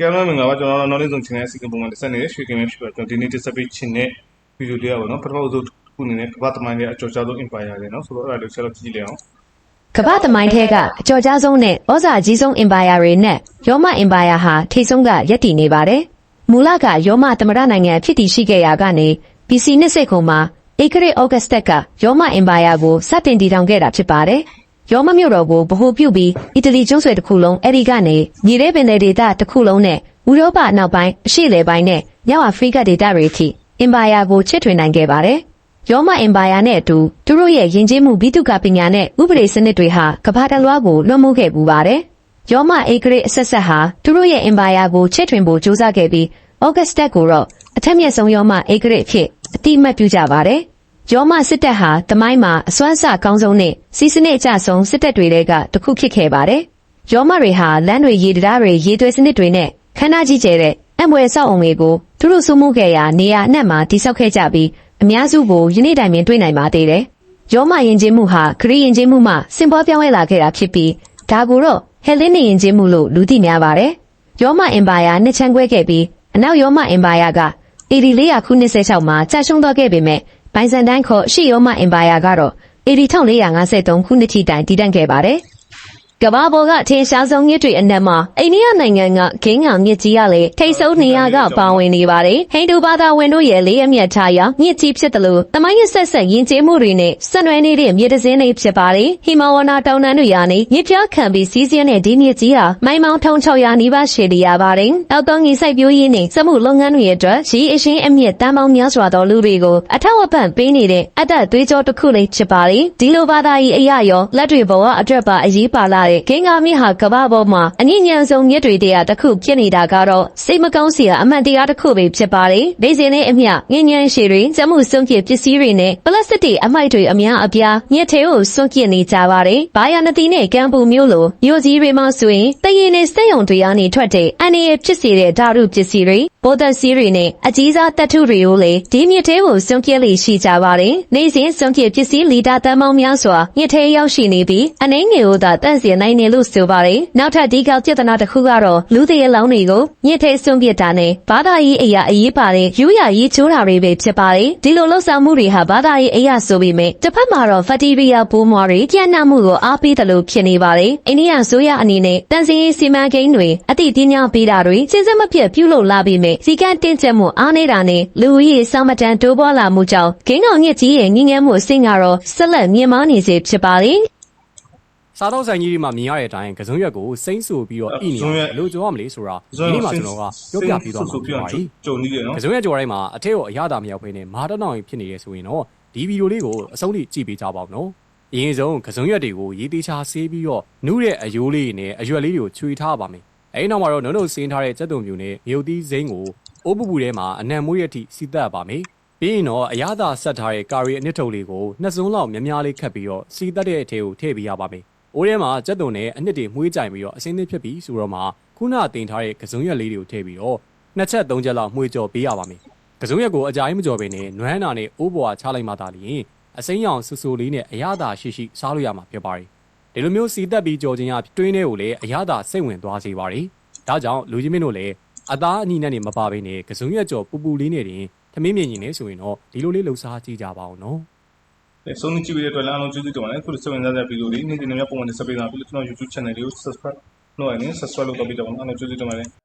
ကဲမမင်္ဂလာပါကျွန်တော်တို့ knowledge zone channel အစီအစဉ်ပုံမှန်တက်ဆက်နေတဲ့ရွှေကင်မဲဖြစ်ပါကျွန်တော်ဒီနေ့တက်ဆက်ပေးခြင်းတဲ့ဗီဒီယိုလေးရပါတော့ပထမဆုံးတစ်ခုအနေနဲ့ကမ္ဘာသမိုင်းရဲ့အကျော်ကြားဆုံး empire လေနော်ဆိုတော့အဲ့ဒါလေးဆက်လို့ကြည့်ကြည့်လိုက်အောင်ကမ္ဘာသမိုင်းထဲကအကျော်ကြားဆုံးနဲ့ဩဇာကြီးဆုံးအင်ပါယာတွေနဲ့ရောမအင်ပါယာဟာထိပ်ဆုံးကရပ်တည်နေပါတယ်။မူလကရောမသမ္မတနိုင်ငံဖြစ်တည်ရှိခဲ့ရာကနေ BC နှစ်စိတ်ခုံမှာဧကရေဩဂတ်စတက်ကရောမအင်ပါယာကိုစတင်တည်ထောင်ခဲ့တာဖြစ်ပါတယ်။ ရောမမြို့တော်ကိုဗဟိုပြုပြီးအီတလီကျွန်းဆွယ်တစ်ခုလုံးအဲ့ဒီကနေမြေထဲပင်လယ်ဒေသတစ်ခုလုံးနဲ့ဥရောပအနောက်ပိုင်းအရှေ့လယ်ပိုင်းနဲ့မြောက်အာဖရိကဒေသတွေအထိအင်ပါယာကိုချစ်ထွင်နိုင်ခဲ့ပါတယ်။ရောမအင်ပါယာနဲ့အတူသူတို့ရဲ့ယဉ်ကျေးမှုဘိတုကပညာနဲ့ဥပဒေစနစ်တွေဟာကမ္ဘာတစ်လွှားကိုလွှမ်းမိုးခဲ့ပူပါတယ်။ရောမအေဂရိအဆက်ဆက်ဟာသူတို့ရဲ့အင်ပါယာကိုချဲ့ထွင်ဖို့ကြိုးစားခဲ့ပြီးဩဂတ်စတက်ကိုတော့အထက်မြက်ဆုံးရောမအေဂရိအဖြစ်အတိအမှတ်ပြုကြပါတယ်။ ရောမစစ်တပ်ဟာတမိုင်းမှာအစွမ်းအစကောင်းဆုံးနဲ့စီးစနစ်အကျဆုံးစစ်တပ်တွေကတစ်ခုဖြစ်ခဲ့ပါတယ်။ရောမတွေဟာလမ်းတွေရေတရားတွေရေသွဲစနစ်တွေနဲ့ခန္ဓာကြီးကျယ်တဲ့အံပွဲဆောက်အုံတွေကိုသူတို့စုမှုခဲ့ရာနေရာအနှံ့မှာတိစောက်ခဲ့ကြပြီးအများစုကိုယနေ့တိုင်ပင်တွေ့နိုင်ပါသေးတယ်။ရောမယဉ်ကျေးမှုဟာခရီးယဉ်ကျေးမှုမှစင်ပေါ်ပြောင်းလဲလာခဲ့တာဖြစ်ပြီးဒါကိုတော့ဟဲလင်းနေယဉ်ကျေးမှုလို့လူသိများပါတယ်။ရောမအင်ပါယာနှစ်ချမ်းခွဲခဲ့ပြီးအနောက်ရောမအင်ပါယာက8400ခုနှစ်16မှာကြာရှုံးသွားခဲ့ပေမဲ့ ဘိုင်ဇန်တိုင်းခေါ်အရှေ့ရောမအင်ပါယာကတော့8453ခုနှစ်ထိတိုင်တည်တံ့ခဲ့ပါတယ်။ ကမ္ဘာပေါ်ကအထင်ရှားဆုံးမြစ်တွေအနက်မှာအိန္ဒိယနိုင်ငံကဂင်းငါမြစ်ကြီးကလည်းထိတ်ဆုံးနေရာကပါဝင်နေပါတယ်။ဟိန္ဒူဘာသာဝင်တို့ရဲ့လေးအမျက်ထားရာမြစ်ကြီးဖြစ်တယ်လို့တမိုင်းရဆက်ဆက်ယဉ်ကျေးမှုတွေနဲ့ဆက်နွယ်နေတဲ့မြစ်တစ်စင်းလေးဖြစ်ပါတယ်။ဟိမဝန္တာတောင်တန်းတွေရာနေမြစ်ပြခံပြီးစီးစင်းတဲ့ဒီမြစ်ကြီးဟာမိုင်မောင်ထုံ600နီးပါးရှည်လျာပါတယ်။နောက်တော့ငီစိုက်ပျိုးရေးနဲ့စက်မှုလုပ်ငန်းတွေအတွက်ရီအရှင်အမြင့်တန်ပေါင်းများစွာသောလူတွေကိုအထောက်အပံ့ပေးနေတဲ့အတ္တသွေးကြောတစ်ခုလေးဖြစ်ပါတယ်။ဒီလိုဘာသာရေးအရာရောလက်တွေပေါ်ကအတွက်ပါအရေးပါလာတဲ့ဂင်းငါမြစ်ဟာကမ္ဘာပေါ်မှာအငြင်းညံဆုံးမြစ်တွေတည်းတစ်ခုဖြစ်နေတာကတော့စိတ်မကောင်းစရာအမှန်တရားတစ်ခုပဲဖြစ်ပါတယ်။ဒေဇင်းနဲ့အမျှငင်းညံရှည်တွေစက်မှုစွန့်ပစ်ပစ္စည်းတွေနဲ့ပလတ်စတစ်အမိုက်တွေအများအပြားမြစ်ထဲကိုစွန့်ပစ်နေကြပါတယ်။ဘာယာနတီနဲ့ကံပူမျိုးလိုမျိုးကြီးတွေမှာဆိုရင်တရင်နဲ့စက်ရုံတွေကနေထွက်တဲ့အန်ရဖြစ်စေတဲ့ဓာတုပစ္စည်းတွေဗောဒစီးတွေနဲ့အကြီးစားတပ်ထုတွေကိုလေဒီမြစ်ထဲကိုစွန့်ပစ်လေရှိကြပါတယ်။နေစဉ်စွန့်ပစ်ပစ္စည်းလီတာတန်ပေါင်းများစွာမြစ်ထဲရောက်ရှိနေပြီးအနှိမ့်ငယ်ကိုသာတန့်စင်နိုင်တယ်လို့ဆိုပါတယ်။နောက်ထပ်ဒီကပြဿနာတစ်ခုကတော့လူတွေရဲ့လောင်းတွေကိုမြစ်ထဲစွန့်ပစ်တာနဲ့ဘာသာရေးအရာအရေးပါတဲ့ယူရရေးချိုးတာတွေပဲဖြစ်ပါတယ်။ဒီလိုလှုပ်ဆောင်မှုတွေဟာဘာသာရေးအရာဆိုပေမဲ့တစ်ဖက်မှာတော့ဖက်တီရီယာပိုးမွားတွေပြန့်နှံ့မှုကိုအားပေးတယ်လို့ဖြစ်နေပါတယ်။အိန္ဒိယဆိုရအနေနဲ့တန်စင်ရေးစီမံကိန်းတွေအတိပညာပေးတာတွေစဉ်ဆက်မပြတ်ပြုလုပ်လာပြီးမြဲစီကံတင်ကျက်မှုအားနေတာနဲ့လူဦးရေစောင့်မတန်တိုးပွားလာမှုကြောင့်ဂင်းကောင်ညစ်ကြီးရဲ့ငင်းငယ်မှုအဆင့်ကတော့ဆက်လက်မြင့်မားနေစေဖြစ်ပါတယ်။ စားတော့ဆိုင်ကြီးတွေမှာမြင်ရတဲ့အတိုင်းကစုံရွက်ကိုစိမ့်ဆူပြီးတော့ဣနေရတယ်ဘယ်လိုကြောရမလဲဆိုတာဒီနေ့မှာကျွန်တော်ကပြောပြပေးသွားမှာဖြစ်ပါတယ်ကြုံနေတယ်နော်ကစုံရွက်ကြော်တိုင်းမှာအထက်ကိုအရသာမရောက်ဘဲနဲ့မာတနောင်ဖြစ်နေရဆိုရင်တော့ဒီဗီဒီယိုလေးကိုအဆုံးထိကြည့်ပေးကြပါဦးနော်အရင်ဆုံးကစုံရွက်တွေကိုရေးသေးချာဆေးပြီးတော့နုတဲ့အယိုးလေးနဲ့အရွက်လေးတွေကိုချွေထားပါမယ်အဲဒီနောက်မှာတော့နှုတ်နှုတ်စင်းထားတဲ့စက်တုံပြူနဲ့မြုပ်သီးစိမ့်ကိုအိုးပူပူထဲမှာအနံ့မွေးရအထိစီတက်ပါမယ်ပြီးရင်တော့အရသာဆက်ထားတဲ့ကာရီအနှစ်ထုပ်လေးကိုနှစ်စုံလောက်များများလေးခတ်ပြီးတော့စီတက်တဲ့အထဲကိုထည့်ပေးရပါမယ်။ အိုးထဲမှာကြက်သွန်နဲ့အနှစ်တွေမှုေးကြိုင်ပြီးတော့အစင်းသင်းဖြစ်ပြီးဆိုတော့မှခုနတင်ထားတဲ့ကစုံရက်လေးတွေကိုထည့်ပြီးတော့နှစ်ချက်သုံးချက်လောက်မှုေးကြော်ပေးရပါမယ်။ကစုံရက်ကိုအကြိုင်းမကြော်ဘဲနဲ့နွမ်းနာနဲ့အိုးပေါ်ချလိုက်မှသာလျှင်အစိမ်းရောင်ဆူဆူလေးနဲ့အရသာရှိရှိစားလို့ရမှာဖြစ်ပါတယ်။ဒီလိုမျိုးစီတက်ပြီးကြော်ခြင်းရတွင်းထဲကိုလည်းအရသာစိတ်ဝင်သွားစေပါတယ်။ဒါကြောင့်လူကြီးမင်းတို့လည်းအသားအညီနဲ့နေမပါဘဲနဲ့ကစုံရက်ကြော်ပူပူလေးနဲ့တင်သမင်းမြင်ရင်လည်းဆိုရင်တော့ဒီလိုလေးလှူစားကြည့်ကြပါဦးနော်။ ဆုံးနေကြည့်ပြီးတဲ့အတွက်လည်းအားလုံးကျေးဇူးတင်ပါတယ်ခုလိုစိတ်ဝင်စားတဲ့ဗီဒီယိုလေးနေ့စဉ်နဲ့ပုံမှန်တက်ဆက်ပေးတာပြီးလို့ကျွန်တော် YouTube channel လေးကို subscribe လုပ်ရရင် subscribe လုပ်တော့ပြီးတော့အားလုံးကျေးဇူးတင်ပါတယ်